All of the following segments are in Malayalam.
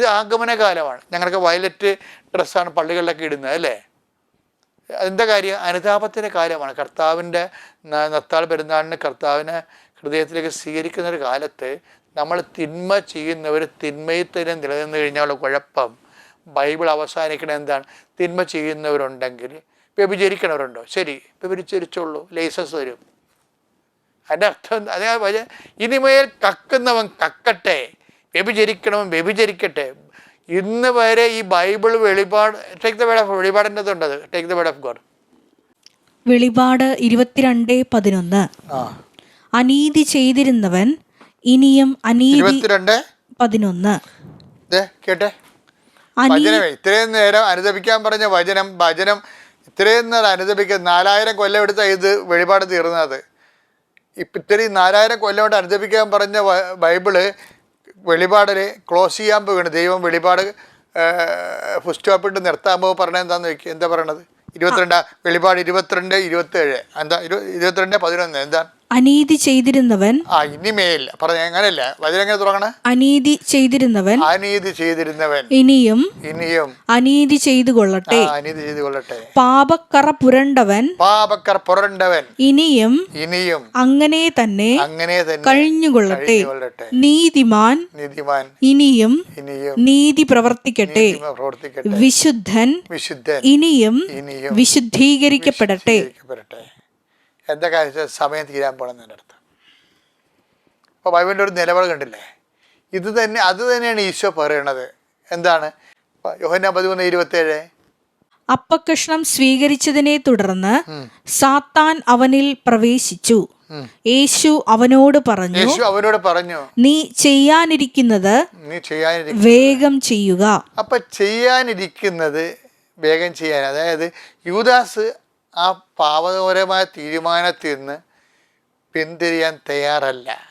ഇത് ആഗമന കാലമാണ് ഞങ്ങൾക്ക് വയലറ്റ് ഡ്രസ്സാണ് പള്ളികളിലൊക്കെ ഇടുന്നത് അല്ലേ? അതിന്റെ കാര്യം? അനുതാപത്തിന്റെ കാര്യമാണ് കർത്താവിന്റെ നത്താൾ പെരുന്നാളിന് കർത്താവിനെ ഹൃദയത്തിലേക്ക് സ്വീകരിക്കുന്ന ഒരു കാലത്ത് നമ്മൾ തിന്മ ചെയ്യുന്നവർ തിന്മയിൽ തന്നെ നിലനിന്ന് കഴിഞ്ഞാലുള്ള കുഴപ്പം ബൈബിൾ അവസാനിക്കണത് എന്താണ്? തിന്മ ചെയ്യുന്നവരുണ്ടെങ്കിൽ വ്യഭിചരിക്കണവരുണ്ടോ? ശരി വ്യഭിചരിച്ചോളൂ ലൈസൻസ് തരും അതിന്റെ അർത്ഥം? അതേ ഇനിമേൽ കക്കുന്നവൻ കക്കട്ടെ. വ്യഭിചരിക്കണവൻ വ്യഭിചരിക്കട്ടെ. ഇന്ന് വരെ ഈ ബൈബിൾ വെളിപാട് ടേക്ക് ദ വേഡ് ഓഫ് വെളിപാടിന്റെ ഉണ്ടത് take the word of God വെളിപാട് ഇരുപത്തിരണ്ട് പതിനൊന്ന്. അനീതി ചെയ്തിരുന്നവൻ ഇനിയും അനീതി പതിനൊന്ന്. കേട്ടെ? ഇത്രയും നേരം അനുദപിക്കാൻ പറഞ്ഞ വചനം വചനം ഇത്രയും നേരം അനുദപിക്കാൻ നാലായിരം കൊല്ലം എടുത്ത ഇത് വെളിപാട് തീർന്നത്. ഇപ്പം ഇത്രയും നാലായിരം കൊല്ലം കൊണ്ട് അനുദപിക്കാൻ പറഞ്ഞ ബൈബിൾ വെളിപാടിൽ ക്ലോസ് ചെയ്യാൻ പോവുകയാണ്. ദൈവം വെളിപാട് ഫുൾ സ്റ്റോപ്പ് ഇട്ട് നിർത്താൻ പോകുമ്പോൾ പറഞ്ഞത് എന്താന്ന് വെക്കുക എന്താ പറയണത്? ഇരുപത്തിരണ്ടാ വെളിപാട് ഇരുപത്തിരണ്ട് ഇരുപത്തേഴ് എന്താ ഇരു ഇരുപത്തിരണ്ട് പതിനൊന്ന് എന്താ? അനീതി ചെയ്തിരുന്നവൻ ആ ഇനിമേൽ. പറഞ്ഞ അങ്ങനെയല്ല വചനം എങ്ങനെ തുടങ്ങണേ അനീതി ചെയ്തിരുന്നവൻ അനീതി ചെയ്തിരുന്നവൻ. ഇനിയും ഇനിയും. അനീതി ചെയ്തു കൊള്ളട്ടെ അനീതി ചെയ്തു കൊള്ളട്ടെ പാപക്കറ പുരണ്ടവൻ പാപക്കറ പുരണ്ടവൻ. ഇനിയും ഇനിയും അങ്ങനെ തന്നെ അങ്ങനെ തന്നെ കഴിഞ്ഞുകൊള്ളട്ടെ. നീതിമാൻ നീതിമാൻ. ഇനിയും ഇനിയും നീതി പ്രവർത്തിക്കട്ടെ. പ്രവർത്തിക്കട്ടെ. വിശുദ്ധൻ വിശുദ്ധൻ ഇനിയും ഇനിയും വിശുദ്ധീകരിക്കപ്പെടട്ടെ. എന്താ കാര്യം സമയം തീരാൻ പോകണം എന്റെ അർത്ഥം അപ്പോൾ ബൈബിളിന്റെ ഒരു നിലപാട് കണ്ടില്ലേ? ഇത് തന്നെ അത് തന്നെയാണ് ഈശോ പറയണത്. എന്താണ്? യോഹന്ന പതിമൂന്ന് ഇരുപത്തേഴ്. അപ്പകഷ്ണം സ്വീകരിച്ചതിനെ തുടർന്ന് സാത്താൻ അവനിൽ പ്രവേശിച്ചു. യേശു അവനോട് പറഞ്ഞു യേശു അവനോട് പറഞ്ഞു നീ ചെയ്യാനിരിക്കുന്നത് നീ ചെയ്യാനിരിക്കുന്നത് വേഗം ചെയ്യുക. അപ്പൊ ചെയ്യാനിരിക്കുന്നത് വേഗം ചെയ്യാൻ അതായത് യൂദാസ് ആ പാവകരമായ തീരുമാനത്തിൽ നിന്ന് പിന്തിരിയാൻ തയ്യാറല്ല.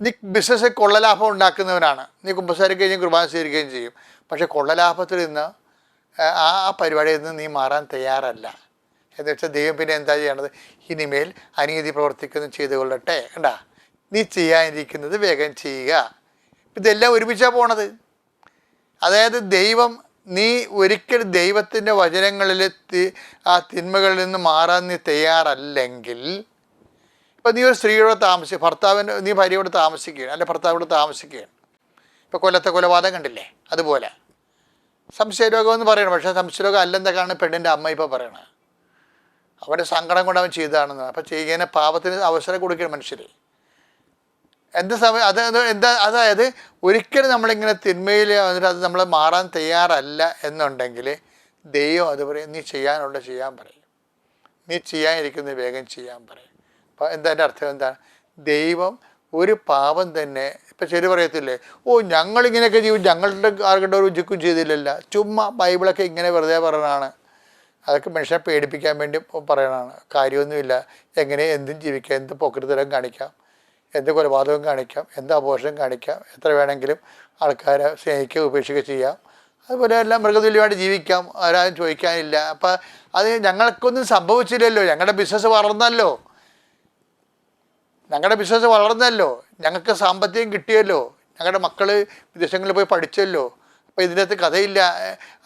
നീ ബിസിനസ് കൊള്ളലാഭം ഉണ്ടാക്കുന്നവനാണ്. നീ കുമ്പസാരിക്കുകയും കുർബാന സ്വീകരിക്കുകയും ചെയ്യും. പക്ഷേ കൊള്ളലാഭത്തിൽ നിന്ന് ആ ആ പരിപാടിയിൽ നിന്ന് നീ മാറാൻ തയ്യാറല്ല. എന്ന് വെച്ചാൽ ദൈവം പിന്നെ എന്താ ചെയ്യണത് ഇനിമേൽ അനീതി പ്രവർത്തിക്കുന്നു ചെയ്തു കൊള്ളട്ടെ കണ്ടാ? നീ ചെയ്യാനിരിക്കുന്നത് വേഗം ചെയ്യുക. ഇതെല്ലാം ഒരുമിച്ചാണ് പോണത്. അതായത് ദൈവം നീ ഒരിക്കൽ ദൈവത്തിന്റെ വചനങ്ങളിൽ ആ തിന്മകളിൽ നിന്ന് മാറാൻ നീ തയ്യാറല്ലെങ്കിൽ ഇപ്പം നീ ഒരു സ്ത്രീയോട് താമസി ഭർത്താവിന്റെ നീ ഭാര്യയോട് താമസിക്കുകയാണ് അല്ലെ ഭർത്താവോട് താമസിക്കുകയാണ്. ഇപ്പോൾ കൊല്ലത്തെ കൊലപാതകം കണ്ടില്ലേ? അതുപോലെ. സംശയരോഗം എന്ന് പറയണം പക്ഷേ സംശയരോഗം അല്ലെന്നൊക്കെയാണ് പെണ്ണിന്റെ അമ്മ ഇപ്പോൾ പറയണത്? അവന്റെ സങ്കടം കൊണ്ട് അവൻ ചെയ്തതാണെന്ന് അപ്പം ചെയ്യുന്ന പാപത്തിന് അവസരം കൊടുക്കണം മനുഷ്യർ എന്ത് സമയം അത് എന്താ അതായത് ഒരിക്കലും നമ്മളിങ്ങനെ തിന്മയിൽ വന്നിട്ട് അത് നമ്മൾ മാറാൻ തയ്യാറല്ല എന്നുണ്ടെങ്കിൽ ദൈവം അത് പറയും നീ ചെയ്യാനുള്ള ചെയ്യാൻ പറയും. നീ ചെയ്യാനിരിക്കുന്നത് വേഗം ചെയ്യാൻ പറയും. അപ്പോൾ എന്താ എന്റെ അർത്ഥം എന്താണ്? ദൈവം ഒരു പാപം തന്നെ ഇപ്പം ശരി പറയത്തില്ലേ? ഓ ഞങ്ങളിങ്ങനെയൊക്കെ ജീവി ഞങ്ങളുടെ ആർക്കിട്ട് ഒരു രുചിക്കും ചെയ്തില്ലല്ല. ചുമ്മാ ബൈബിളൊക്കെ ഇങ്ങനെ വെറുതെ പറയണതാണ്. അതൊക്കെ മനുഷ്യനെ പേടിപ്പിക്കാൻ വേണ്ടി പറയണതാണ്. കാര്യമൊന്നുമില്ല. എങ്ങനെ എന്തും ജീവിക്കാം എന്ത് പൊക്കൃതരം കാണിക്കാം. എന്ത് കൊലപാതകം കാണിക്കാം എന്ത് അപോഷം കാണിക്കാം എത്ര വേണമെങ്കിലും ആൾക്കാരെ സ്നേഹിക്കുക ഉപേക്ഷിക്കുക ചെയ്യാം. അതുപോലെ എല്ലാം മൃഗതുല്യമായിട്ട് ജീവിക്കാം ആരും ചോദിക്കാനില്ല. അപ്പം അത് ഞങ്ങൾക്കൊന്നും സംഭവിച്ചില്ലല്ലോ. ഞങ്ങളുടെ ബിസിനസ് വളർന്നല്ലോ. ഞങ്ങളുടെ ബിസിനസ് വളർന്നല്ലോ. ഞങ്ങൾക്ക് സാമ്പത്തികം കിട്ടിയല്ലോ. ഞങ്ങളുടെ മക്കൾ വിദേശങ്ങളിൽ പോയി പഠിച്ചല്ലോ. അപ്പോൾ ഇതിനകത്ത് കഥയില്ല.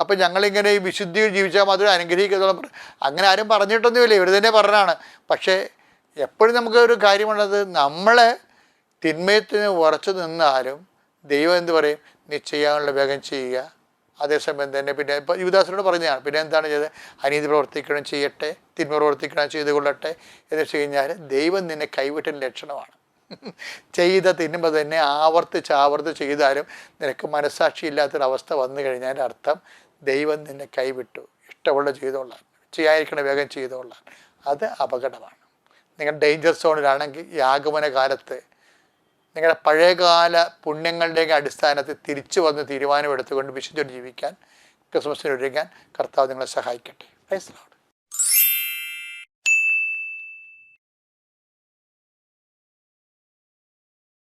അപ്പം ഞങ്ങളിങ്ങനെ ഈ വിശുദ്ധിയിൽ ജീവിച്ചാൽ മാത്രമേ അനുഗ്രഹിക്കത്തുള്ളൂ അങ്ങനെ ആരും പറഞ്ഞിട്ടൊന്നുമില്ല. ഇവർ തന്നെ പറഞ്ഞാണ് പക്ഷേ എപ്പോഴും നമുക്ക് ഒരു കാര്യമുള്ളത് നമ്മളെ തിന്മയത്തിന് ഉറച്ചു നിന്നാലും ദൈവം എന്ത് പറയും? നീ വേഗം ചെയ്യുക. അതേസമയം തന്നെ പിന്നെ ഇപ്പോൾ യുവദാസനോട് പറഞ്ഞതാണ് പിന്നെ എന്താണ് ചെയ്തത്? അനീതി പ്രവർത്തിക്കണം ചെയ്യട്ടെ തിന്മ പ്രവർത്തിക്കണം ചെയ്തു കൊള്ളട്ടെ എന്ന് വെച്ച് കഴിഞ്ഞാൽ ദൈവം നിന്നെ കൈവിട്ടൻ ലക്ഷണമാണ്. ചെയ്ത തിന്മ തന്നെ ആവർത്തിച്ച് ആവർത്തിച്ച് ചെയ്താലും നിനക്ക് മനസ്സാക്ഷി ഇല്ലാത്തൊരവസ്ഥ വന്നു കഴിഞ്ഞാൽ അർത്ഥം ദൈവം നിന്നെ കൈവിട്ടു. ഇഷ്ടമുള്ള ചെയ്തോളാം ചെയ്യാതിരിക്കണ വേഗം ചെയ്തോളാം അത് അപകടമാണ്. നിങ്ങൾ ഡേഞ്ചർ സോണിലാണെങ്കിൽ ഈ ആഗമന കാലത്ത് നിങ്ങളുടെ പഴയകാല പുണ്യങ്ങളുടെയൊക്കെ അടിസ്ഥാനത്തിൽ തിരിച്ചു വന്ന് തീരുമാനമെടുത്തുകൊണ്ട് വിശുദ്ധ ജീവിക്കാൻ ക്രിസ്മസിന് ഒരുങ്ങാൻ കർത്താവ് നിങ്ങളെ സഹായിക്കട്ടെ Lord.